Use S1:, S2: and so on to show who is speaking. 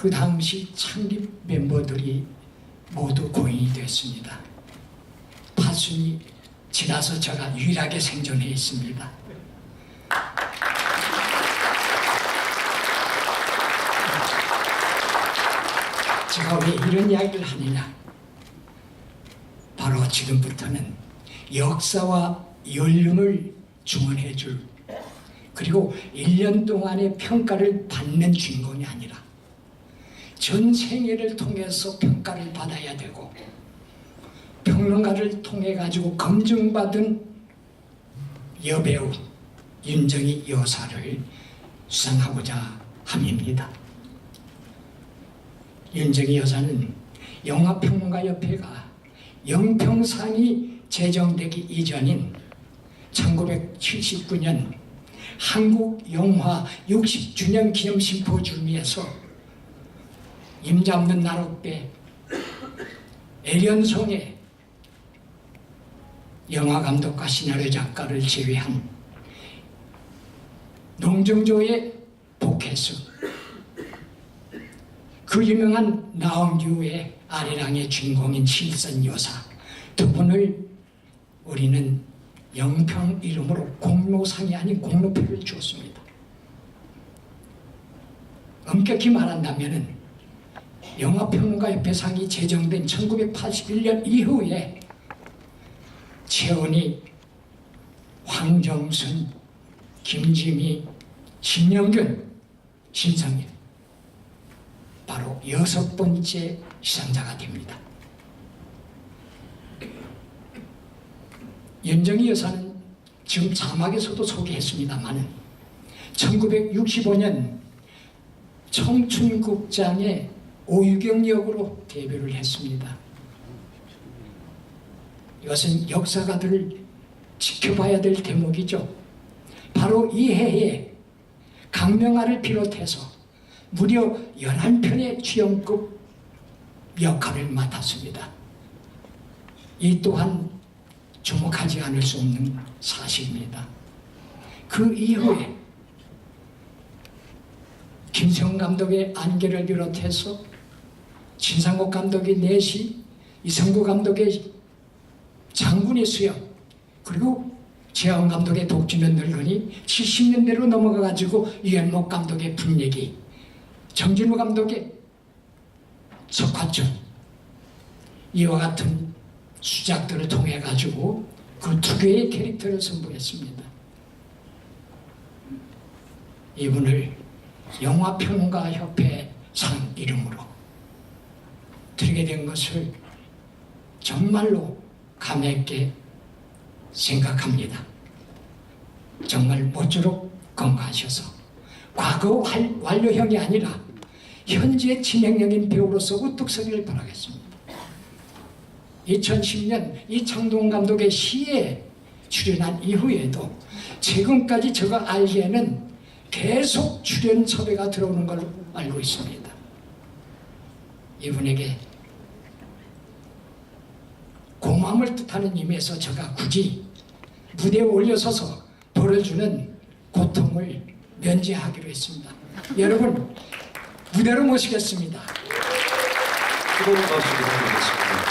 S1: 그 당시 창립 멤버들이 모두 고인이 됐습니다. 파순이 지나서 제가 유일하게 생존해 있습니다. 제가 왜 이런 이야기를 하느냐? 바로 지금부터는 역사와 연륜을 주문해 줄 그리고 1년 동안의 평가를 받는 주인공이 아니라 전 생애를 통해서 평가를 받아야 되고 평론가를 통해 가지고 검증받은 여배우 윤정희 여사를 수상하고자 함입니다. 윤정희 여사는 영화평론가협회가 영평상이 제정되기 이전인 1979년 한국 영화 60주년 기념 심포지움에서 임잡는 나룻배 애련송의 영화 감독과 시나리오 작가를 제외한 농정조의 복혜수 그 유명한 나홍규의 아리랑의 주인공인 실선 여사 두 분을 우리는 영평 이름으로 공로상이 아닌 공로표를 주었습니다. 엄격히 말한다면은 영화평론가협회상이 제정된 1981년 이후에 최원희, 황정순, 김지미, 신영균, 신성일 바로 여섯 번째 시상자가 됩니다. 윤정희 여사는 지금 자막에서도 소개했습니다만 1965년 청춘국장의 오유경 역으로 데뷔를 했습니다. 이것은 역사가들을 지켜봐야 될 대목이죠. 바로 이 해에 강명화를 비롯해서 무려 11편의 주연급 역할을 맡았습니다. 이 또한 주목하지 않을 수 없는 사실입니다. 그 이후에 김세훈 감독의 안개를 비롯해서 신상옥 감독의 내시, 이성구 감독의 장군의 수영, 그리고 재영 감독의 독주는 늙으니 70년대로 넘어가가지고 유현목 감독의 분얘기, 정진우 감독의 석화점, 이와 같은 수작들을 통해 가지고 그 두 개의 캐릭터를 선보였습니다. 이분을 영화평론가 협회 상 이름으로 드리게 된 것을 정말로 감회있게 생각합니다. 정말 모쪼록 건강하셔서 과거 완- 완료형이 아니라 현재 진행형인 배우로서 우뚝 서기를 바라겠습니다. 2010년 이창동 감독의 시에 출연한 이후에도 지금까지 제가 알기에는 계속 출연 섭외가 들어오는 걸로 알고 있습니다. 이분에게 고 마움을 뜻하는 의미에서 제가 굳이 무대에 올려서서 벌어주는 고통을 면제하기로 했습니다. 여러분 무대로 모시겠습니다.
S2: 부탁드리겠습니다.